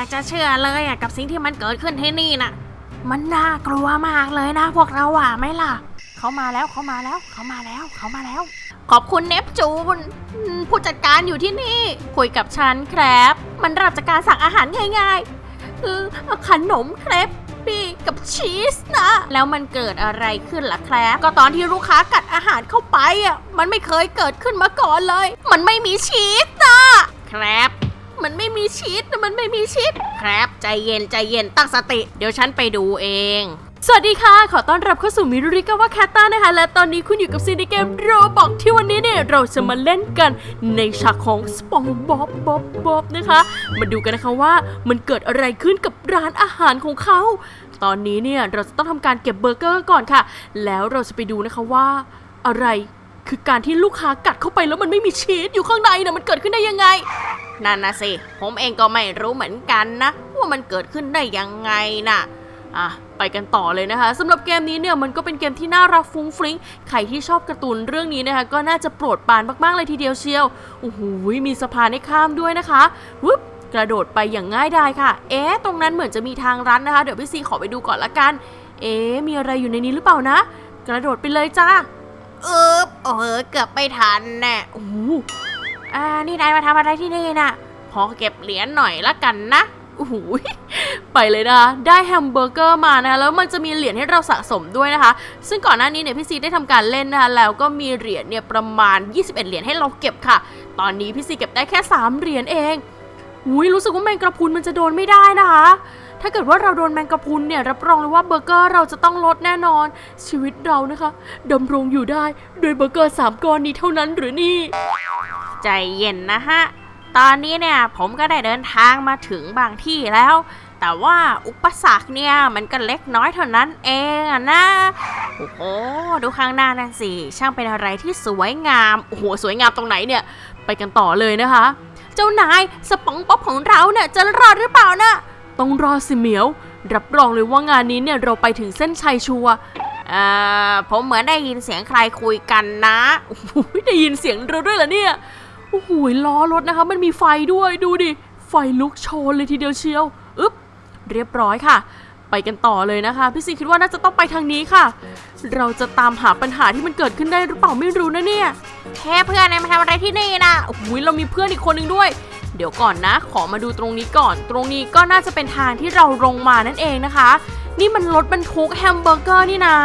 อยากจะเชื่อเลยอะกับสิ่งที่มันเกิดขึ้นที่นี่น่ะ มันน่ากลัวมากเลยนะพวกเราอะไหม่ล่ะ เขามาแล้วเขามาแล้วเขามาแล้วเขามาแล้ว ขอบคุณเนปจูนผู้จัดการอยู่ที่นี่ คุยกับฉันครับมันริ่มจากการสั่งอาหารง่ายๆเออขนมเครปปี้กับชีสนะ แล้วมันเกิดอะไรขึ้นล่ะครับก็ตอนที่ลูกค้ากัดอาหารเข้าไปอะมันไม่เคยเกิดขึ้นมาก่อนเลย มันไม่มีชีสนะ ครับ มันไม่มีชีสนะมันไม่มีชีสครับ ใจเย็นใจเย็นตั้งสติ เดี๋ยวฉันไปดูเองสวัสดีค่ะ ขอต้อนรับเข้าสู่มิรุริกาวะแคตตานะคะ และตอนนี้คุณอยู่กับซีดีเกมโรบอกที่วันนี้เนี่ย เราจะมาเล่นกันในฉากของสปองบ๊อบบ๊อบบ๊อบนะคะ มาดูกันนะคะว่ามันเกิดอะไรขึ้นกับร้านอาหารของเขา ตอนนี้เนี่ย เราจะต้องทำการเก็บเบอร์เกอร์ก่อนค่ะ แล้วเราจะไปดูนะคะว่า อะไรคือการที่ลูกค้ากัดเข้าไปแล้วมันไม่มีชีสอยู่ข้างในนะมันเกิดขึ้นได้ยังไง นั่นนะสิ ผมเองก็ไม่รู้เหมือนกันนะว่ามันเกิดขึ้นได้ยังไงน่ะอะไปกันต่อเลยนะคะสำหรับเกมนี้เนี่ยมันก็เป็นเกมที่น่ารักฟุ้งฟริ้งใครที่ชอบการ์ตูนเรื่องนี้นะคะก็น่าจะโปรดปรานมากๆเลยทีเดียวเชียวโอ้โหมีสะพานให้ข้ามด้วยนะคะวึบกระโดดไปอย่างง่ายดายค่ะ เอ๊ะตรงนั้นเหมือนจะมีทางรัดนะคะ เดี๋ยวพี่ซีขอไปดูก่อนละกัน เอ๊ะมีอะไรอยู่ในนี้หรือเปล่านะ กระโดดไปเลยจ้าเออโอ้โหเกือบไม่ทันแน่โอ้โห อ่า นี่นายมาทำอะไรที่นี่น่ะ ขอเก็บเหรียญหน่อยละกันนะโอ้โหไปเลยนะ ได้แฮมเบอร์เกอร์มานะ แล้วมันจะมีเหรียญให้เราสะสมด้วยนะคะ ซึ่งก่อนหน้านี้เนี่ยพี่ซีได้ทำการเล่นนะคะ แล้วก็มีเหรียญเนี่ยประมาณ 21 เหรียญให้เราเก็บค่ะ ตอนนี้พี่ซีเก็บได้แค่ 3 เหรียญเองอุ้ยรู้สึกว่าแมงกระพุนมันจะโดนไม่ได้นะคะ ถ้าเกิดว่าเราโดนแมงกระพุนเนี่ยรับรองเลยว่าเบอร์เกอร์เราจะต้องลดแน่นอน ชีวิตเรานะคะดำรงอยู่ได้โดยเบอร์เกอร์สามก้อนนี้เท่านั้นหรือนี่ ใจเย็นนะฮะ ตอนนี้เนี่ยผมก็ได้เดินทางมาถึงบางที่แล้ว แต่ว่าอุปสรรคเนี่ยมันก็เล็กน้อยเท่านั้นเองอะนะ โอ้โหดูข้างหน้านั่นสิ ช่างเป็นอะไรที่สวยงาม โอ้โห สวยงามตรงไหนเนี่ย ไปกันต่อเลยนะคะ เจ้านายสปองป๊อปของเราเนี่ยจะรอดหรือเปล่านะต้องรอสิเหมียว รับรองเลยว่างานนี้เนี่ยเราไปถึงเส้นชัยชัวเอ่อผมเหมือนได้ยินเสียงใครคุยกันนะโอ้โหได้ยินเสียงเราด้วยเหรอเนี่ย โอ้โหล้อรถนะคะ มันมีไฟด้วยดูดิ ไฟลุกโชนเลยทีเดียวเชียวอึ๊บเรียบร้อยค่ะ ไปกันต่อเลยนะคะ พี่ซีคิดว่าน่าจะต้องไปทางนี้ค่ะ เราจะตามหาปัญหาที่มันเกิดขึ้นได้หรือเปล่าไม่รู้นะเนี่ยแค่เพื่อนนายมาทำอะไรที่นี่นะโอ้โหเรามีเพื่อนอีกคนหนึ่งด้วย เดี๋ยวก่อนนะ ขอมาดูตรงนี้ก่อน ตรงนี้ก็น่าจะเป็นทางที่เราลงมานั่นเองนะคะ นี่มันรถบรรทุกแฮมเบอร์เกอร์นี่นา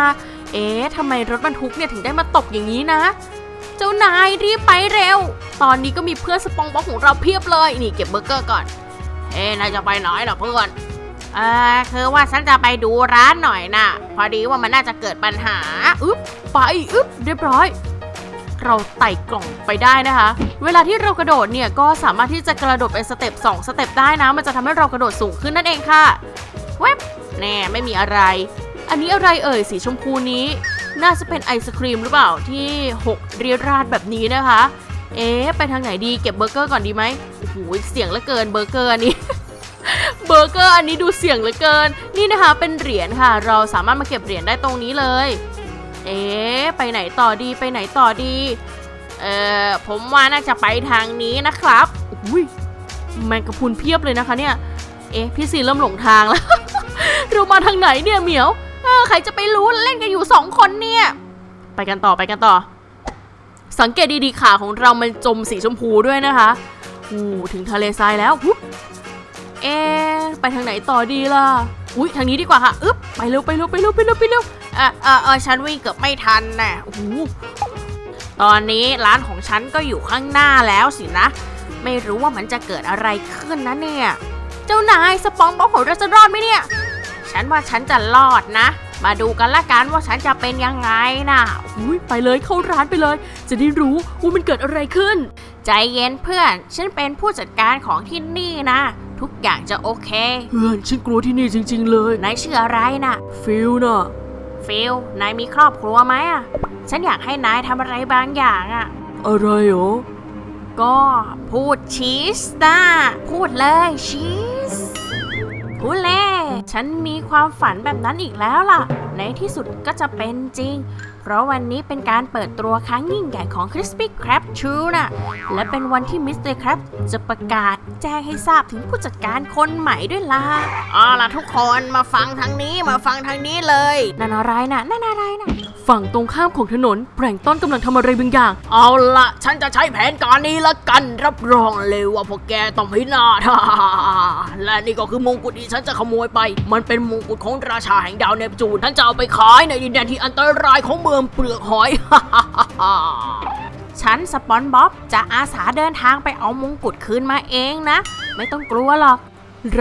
เอ๊ะทำไมรถบรรทุกเนี่ยถึงได้มาตกอย่างนี้นะ เจ้านายรีบไปเร็ว ตอนนี้ก็มีเพื่อนสปองบ็อกของเราเพียบเลย นี่เก็บเบอร์เกอร์ก่อน เอ้นายจะไปไหนล่ะเพื่อนเออคือว่าฉันจะไปดูร้านหน่อยนะพอดีว่ามันน่าจะเกิดปัญหา อึ๊บ ไป อึ๊บ เรียบร้อย เราไต่กล่องไปได้นะคะ เวลาที่เรากระโดดเนี่ยก็สามารถที่จะกระโดดเป็นสเต็ป2สเต็ปได้นะ มันจะทำให้เรากระโดดสูงขึ้นนั่นเองค่ะ เว็บแน่ไม่มีอะไร อันนี้อะไรเอ่ยสีชมพูนี้ น่าจะเป็นไอศครีมหรือเปล่าที่หกเรียราดแบบนี้นะคะ เอ๊ะไปทางไหนดีเก็บเบอร์เกอร์ก่อนดีไหมโอ้โหเสียงเหลือเกินเบอร์เกอร์อันนี้เบอร์เกอร์อันนี้ดูเสียงเหลือเกิน นี่นะคะเป็นเหรียญค่ะ เราสามารถมาเก็บเหรียญได้ตรงนี้เลย เอ๊ะไปไหนต่อดีไปไหนต่อดี เออผมว่าน่าจะไปทางนี้นะครับอุ้ยแมงกะพรุนเพียบเลยนะคะเนี่ย เอ๊ะพี่ซีเริ่มหลงทางแล้ว เรามาทางไหนเนี่ยเหมียว เออใครจะไปรู้เล่นกันอยู่สองคนเนี่ย ไปกันต่อไปกันต่อ สังเกตดีๆขาของเรามันจมสีชมพูด้วยนะคะอู้ถึงทะเลทรายแล้วเอ๊ไปทางไหนต่อดีล่ะ อุ้ยทางนี้ดีกว่าค่ะ อึ๊บ ไปเร็วไปเร็วไปเร็วไปเร็วไปเร็วเออเออเออฉันวิ่งเกือบไม่ทันน่ะโอ้โหตอนนี้ร้านของฉันก็อยู่ข้างหน้าแล้วสินะ ไม่รู้ว่ามันจะเกิดอะไรขึ้นนะเนี่ย เจ้านายสปองบ็อกของเราจะรอดไหมเนี่ย ฉันว่าฉันจะรอดนะ มาดูกันละกันว่าฉันจะเป็นยังไงนะอุ้ยไปเลยเข้าร้านไปเลย จะได้รู้ว่ามันเกิดอะไรขึ้น ใจเย็นเพื่อน ฉันเป็นผู้จัดการของที่นี่นะ ทุกอย่างจะโอเค เพื่อนฉันกลัวที่นี่จริง ๆ เลยนายชื่ออะไรนะฟิลน่ะฟิลนายมีครอบครัวไหมอะ ฉันอยากให้นายทำอะไรบางอย่างอะ อะไรเหรอ ก็พูดชีสนะพูดเลยชีสพูดเลย ฉันมีความฝันแบบนั้นอีกแล้วล่ะ ในที่สุดก็จะเป็นจริง เพราะวันนี้เป็นการเปิดตัวครั้งยิ่งใหญ่ของ Crispy Crab True น่ะและเป็นวันที่มิสเตอร์ครับจะประกาศแจ้งให้ทราบถึงผู้จัดการคนใหม่ด้วยล่ะเอาล่ะทุกคนมาฟังทางนี้มาฟังทางนี้เลยนั่นอะไรนะนั่นอะไรนะฝั่งตรงข้ามของถนนแปลงต้นกำลังทำอะไรบางอย่าง เอาละฉันจะใช้แผนการนี้ละกันรับรองเลยว่าพวกแกต้องพินาศและนี่ก็คือมงกุฎที่ฉันจะขโมยไป มันเป็นมงกุฎของราชาแห่งดาวเนปจูนฉันจะเอาไปขายในดินแดนที่อันตรายของเมืองเปลือกหอย ฉันสปอนบ๊อบจะอาสาเดินทางไปเอามงกุฎคืนมาเองนะ ไม่ต้องกลัวหรอก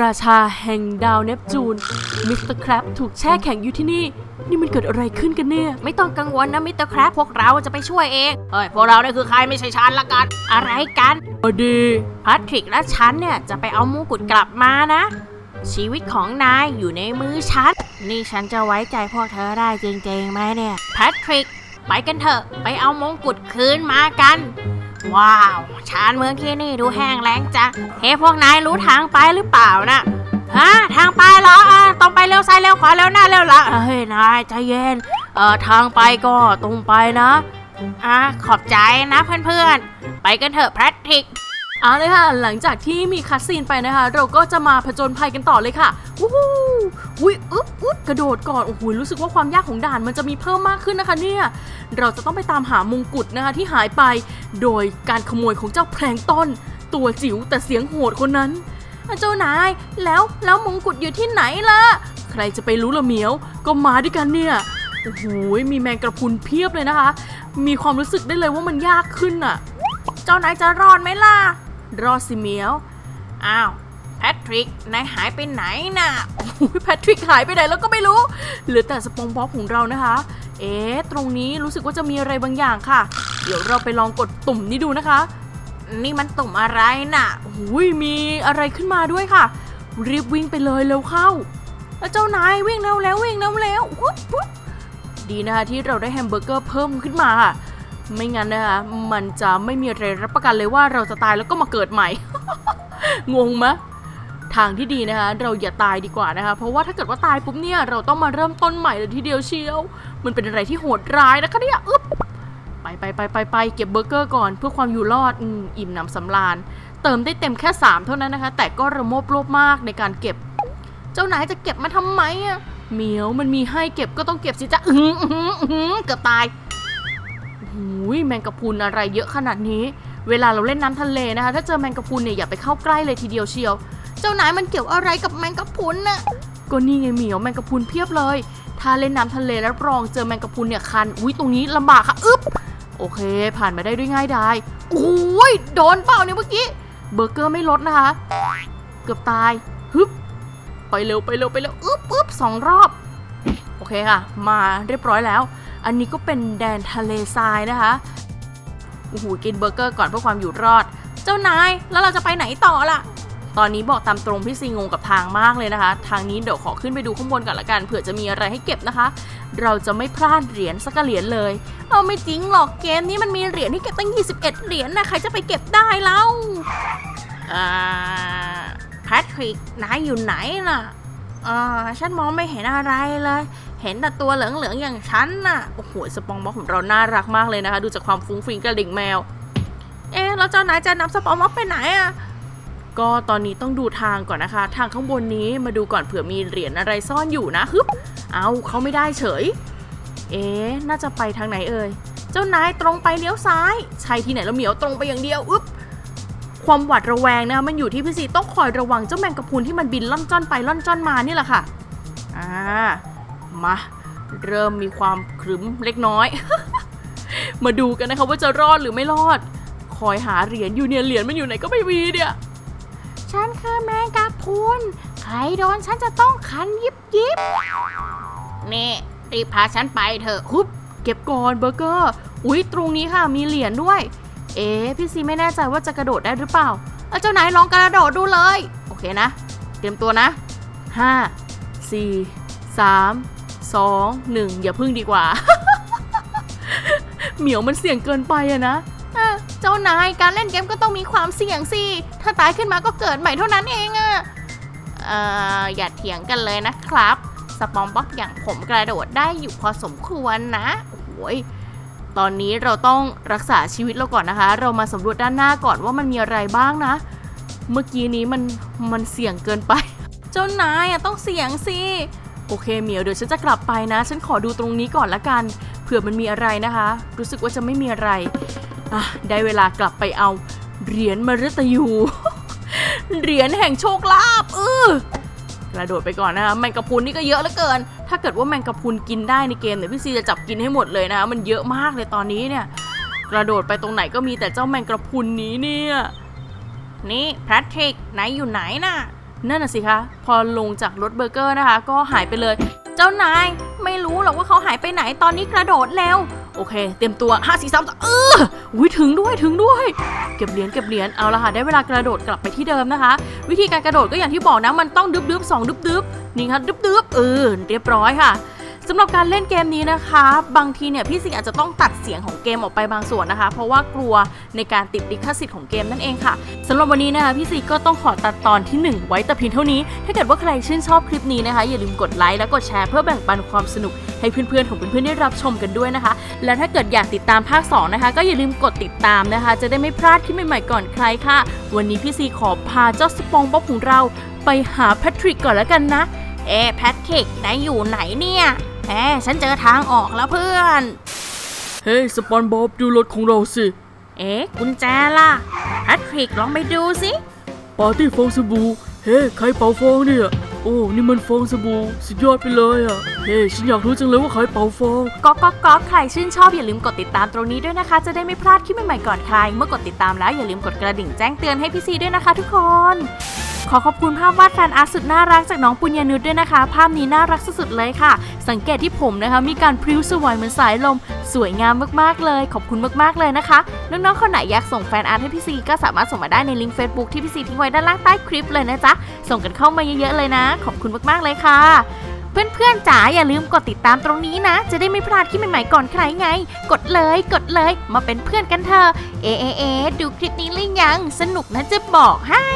ราชาแห่งดาวเนปจูน มิสเตอร์ครับถูกแช่แข็งอยู่ที่นี่ นี่มันเกิดอะไรขึ้นกันเนี่ย ไม่ต้องกังวลนะมิสเตอร์ครับพวกเราจะไปช่วยเอง เฮ้ย พวกเราเนี่ยคือใครไม่ใช่ฉันละกัน อะไรกัน อดี แพทริกและฉันเนี่ยจะไปเอามงกุฎกลับมานะ ชีวิตของนายอยู่ในมือฉัน นี่ฉันจะไว้ใจพวกเธอได้จริงๆไหมเนี่ยแพทริก ไปกันเถอะ ไปเอามงกุฎคืนมากัน ว้าวชานเมืองที่นี่ดูแห้งแล้งจังเฮ้พวกนายรู้ทางไปหรือเปล่านะฮะทางไปเหรออะตรงไปเร็วซ้ายเร็วขวาเร็วหน้าเร็วหละเฮ้ยนายใจเย็นเอ่อทางไปก็ตรงไปนะอะขอบใจนะเพื่อนๆ ไปกันเถอะแพทริก เอาเลยค่ะ หลังจากที่มีคัดซีนไปนะคะ เราก็จะมาผจญภัยกันต่อเลยค่ะวู้ฮู้อุ้ยอึ๊บอึ๊บกระโดดก่อน โอ้โห รู้สึกว่าความยากของด่านมันจะมีเพิ่มมากขึ้นนะคะเนี่ย เราจะต้องไปตามหามงกุฎนะคะที่หายไป โดยการขโมยของเจ้าแพลงต้น ตัวจิ๋วแต่เสียงโหดคนนั้น เจ้านาย แล้วแล้วมงกุฎอยู่ที่ไหนล่ะ ใครจะไปรู้ละเหมียว ก็มาด้วยกันเนี่ย โอ้โห มีแมงกระพุนเพียบเลยนะคะ มีความรู้สึกได้เลยว่ามันยากขึ้นอะเจ้านายจะรอดไหมล่ะ รอสิเมียวอ้าวแพทริกนายหายไปไหนน่ะอุ๊ยแพทริกหายไปไหนแล้วก็ไม่รู้เหลือแต่สปองบ๊อบของเรานะคะ เอ๊ะตรงนี้รู้สึกว่าจะมีอะไรบางอย่างค่ะ เดี๋ยวเราไปลองกดตุ่มนี้ดูนะคะ นี่มันตุ่มอะไรน่ะหุยมีอะไรขึ้นมาด้วยค่ะ รีบวิ่งไปเลยเร็วเข้าแล้วเจ้านายวิ่งเร็วแล้ววิ่งเร็วแล้ววุ๊บวุ๊บดีนะคะที่เราได้แฮมเบอร์เกอร์เพิ่มขึ้นมาค่ะ ไม่งั้นนะคะมันจะไม่มีอะไรรับประกันเลยว่าเราจะตายแล้วก็มาเกิดใหม่ งงไหมทางที่ดีนะคะเราอย่าตายดีกว่านะคะเพราะว่าถ้าเกิดว่าตายปุ๊บเนี่ยเราต้องมาเริ่มต้นใหม่เลยทีเดียวเชียว มันเป็นอะไรที่โหดร้ายนะคะเนี่ยอึ๊บไปไปไปไปไปเก็บเบอร์เกอร์ก่อนเพื่อความอยู่รอดอมอิ่มหนำสำราญ เติมได้เต็มแค่ 3 เท่านั้นนะคะ แต่ก็ระโมบโลภมากในการเก็บ เจ้านายจะเก็บมาทำไมอะเหมียวมันมีให้เก็บก็ต้องเก็บสิจ๊ะอื้ออื้ออื้อเกือบตาย หูยแมงกะพรุนอะไรเยอะขนาดนี้ เวลาเราเล่นน้ำทะเลนะคะ ถ้าเจอแมงกะพรุนเนี่ยอย่าไปเข้าใกล้เลยทีเดียวเชียว เจ้านายมันเกี่ยวอะไรกับแมงกะพรุนน่ะก็นี่ไงเหมียวแมงกะพรุนเพียบเลย ถ้าเล่นน้ำทะเลแล้วรองเจอแมงกะพรุนเนี่ยคัน อุ้ยตรงนี้ลำบากค่ะอึ๊บโอเค ผ่านมาได้ด้วยง่ายดายโอ้ยโดนเปล่าเนี่ยเมื่อกี้เบอร์เกอร์ไม่ลดนะคะ เกือบตายฮึบไปเร็วไปเร็วไปเร็วอึ๊บอึ๊บสองรอบ โอเคค่ะ มาเรียบร้อยแล้ว อันนี้ก็เป็นแดนทะเลทรายนะคะโอ้โหกินเบอร์เกอร์ก่อนเพื่อความอยู่รอด เจ้านายแล้วเราจะไปไหนต่อล่ะ ตอนนี้บอกตามตรงพี่ซีงงกับทางมากเลยนะคะ ทางนี้เดี๋ยวขอขึ้นไปดูข้างบนก่อนละกันเผื่อจะมีอะไรให้เก็บนะคะ เราจะไม่พลาดเหรียญสักเหรียญเลย เอาไม่จริงหรอกเกมนี้มันมีเหรียญให้เก็บตั้ง 21 เหรียญนะใครจะไปเก็บได้เล่าอ่าแพทริกนายอยู่ไหนน่ะอ่าฉันมองไม่เห็นอะไรเลย เห็นแต่ตัวเหลืองๆอย่างฉันน่ะ โอ้โห สปองบ็อกของเราน่ารักมากเลยนะคะ ดูจากความฟุ้งฟิ้งกระดิ่งแมว เอ๊ะ แล้วเจ้านายจะนำสปอมม็อกไปไหนอะก็ตอนนี้ต้องดูทางก่อนนะคะ ทางข้างบนนี้มาดูก่อนเผื่อมีเหรียญอะไรซ่อนอยู่นะฮึบเอาเขาไม่ได้เฉย เอ๊ะ น่าจะไปทางไหนเอ่ย เจ้านายตรงไปเลี้ยวซ้าย ใช่ที่ไหนแล้วเหมียวตรงไปอย่างเดียวอึ๊บความหวาดระแวงนะคะมันอยู่ที่พี่ซีต้องคอยระวังเจ้าแมงกะพรุนที่มันบินล่อนจ้อนไปล่อนจ้อนมานี่แหละค่ะ อ่า มา เริ่มมีความครึ้มเล็กน้อย มาดูกันนะคะว่าจะรอดหรือไม่รอด คอยหาเหรียญอยู่เนี่ยเหรียญมันอยู่ไหนก็ไม่มีเนี่ย ฉันคือแมงกะพรุนใครโดนฉันจะต้องคันยิบยิบนี่รีบพาฉันไปเถอะฮึบเก็บก่อนเบอร์เกอร์ อุ๊ย ตรงนี้ค่ะมีเหรียญด้วย เอ๊ะพี่ซีไม่แน่ใจว่าจะกระโดดได้หรือเปล่า เอาเจ้านายลองกระโดดดูเลย โอเคนะ เตรียมตัวนะ 5 4 3 2 1 อย่าพึ่งดีกว่า เหมียวมันเสี่ยงเกินไปอะนะเจ้านายการเล่นเกมก็ต้องมีความเสี่ยงสิ ถ้าตายขึ้นมาก็เกิดใหม่เท่านั้นเองอะเอออย่าเถียงกันเลยนะครับ สปอมบ๊อบอย่างผมกระโดดได้อยู่พอสมควรนะโอ้ยตอนนี้เราต้องรักษาชีวิตเราก่อนนะคะ เรามาสำรวจด้านหน้าก่อนว่ามันมีอะไรบ้างนะ เมื่อกี้นี้มันมันเสี่ยงเกินไป เจ้านายอะต้องเสี่ยงสิ โอเคเหมียวเดี๋ยวฉันจะกลับไปนะ ฉันขอดูตรงนี้ก่อนละกัน เผื่อมันมีอะไรนะคะ รู้สึกว่าจะไม่มีอะไรอะได้เวลากลับไปเอาเหรียญมฤตยู เหรียญแห่งโชคลาภเออกระโดดไปก่อนนะคะแมงกะพรุนนี่ก็เยอะเหลือเกิน ถ้าเกิดว่าแมงกะพรุนกินได้ในเกมเนี่ยพี่ซีจะจับกินให้หมดเลยนะคะมันเยอะมากเลยตอนนี้เนี่ย กระโดดไปตรงไหนก็มีแต่เจ้าแมงกะพรุนนี้เนี่ย นี่แพทริกไหนอยู่ไหนน่ะ นั่นน่ะสิคะ พอลงจากรถเบอร์เกอร์นะคะ ก็หายไปเลย เจ้านายไม่รู้หรอกว่าเขาหายไปไหนตอนนี้กระโดดแล้ว โอเค เตรียมตัวห้าสี่สามเอออุ้ยถึงด้วยถึงด้วย เก็บเหรียญเก็บเหรียญเอาละค่ะได้เวลากระโดดกลับไปที่เดิมนะคะ วิธีการกระโดดก็อย่างที่บอกนะมันต้องดึบดึบสองดึบดึบนี่ค่ะดึบดึบเออเรียบร้อยค่ะ สำหรับการเล่นเกมนี้นะคะ บางทีเนี่ยพี่สิงอาจจะต้องตัดเสียงของเกมออกไปบางส่วนนะคะ เพราะว่ากลัวในการติดลิขสิทธิ์ของเกมนั่นเองค่ะสำหรับวันนี้นะคะพี่ซีก็ต้องขอตัดตอนที่ 1 ไว้แต่เพียงเท่านี้ ถ้าเกิดว่าใครชื่นชอบคลิปนี้นะคะ อย่าลืมกดไลค์และกดแชร์เพื่อแบ่งปันความสนุกให้เพื่อนๆของเพื่อนๆได้รับชมกันด้วยนะคะ และถ้าเกิดอยากติดตามภาค2นะคะก็อย่าลืมกดติดตามนะคะ จะได้ไม่พลาดคลิปใหม่ๆก่อนใครค่ะ วันนี้พี่ซีขอพาเจ้าสปองบ๊อบของเรา ไปหาแพทริกก่อนแล้วกันนะ เอ๊แพทริกไหนอยู่ไหนเนี่ย แหมฉันเจอทางออกแล้วเพื่อน เฮ้ยสปอนบ๊อบดูรถของเราสิ เอ๊ะกุญแจล่ะแพทริกลองไปดูสิ ปาร์ตี้ฟองสบู่ เฮ้ใครเป่าฟองเนี่ย โอ้นี่มันฟองสบู่สุดยอดไปเลยอะ เฮ้ฉันอยากรู้จังเลยว่าใครเป่าฟองก๊อกก๊อกก๊อกใครชื่นชอบอย่าลืมกดติดตามตรงนี้ด้วยนะคะ จะได้ไม่พลาดคลิปใหม่ๆก่อนใคร เมื่อกดติดตามแล้วอย่าลืมกดกระดิ่งแจ้งเตือนให้พี่ซีด้วยนะคะ ทุกคน ขอขอบคุณภาพวาดแฟนอาร์ตสุดน่ารักจากน้องปุญญานุชด้วยนะคะ ภาพนี้น่ารักสุดๆเลยค่ะ สังเกตที่ผมนะคะ มีการพริ้วสวายเหมือนสายลม สวยงามมากๆเลย ขอบคุณมากๆเลยนะคะ น้องๆคนไหนอยากส่งแฟนอาร์ตให้พี่ซีก็สามารถส่งมาได้ในลิงก์ Facebook ที่พี่ซีทิ้งไว้ด้านล่างใต้คลิปเลยนะจ๊ะส่งกันเข้ามาเยอะๆเลยนะ ขอบคุณมากๆเลยค่ะเพื่อนๆจ๋าอย่าลืมกดติดตามตรงนี้นะ จะได้ไม่พลาดคลิปใหม่ๆก่อนใครไง กดเลยกดเลยมาเป็นเพื่อนกันเถอะเอเอเอดูคลิปนี้หรือยัง สนุกนะจะบอกให้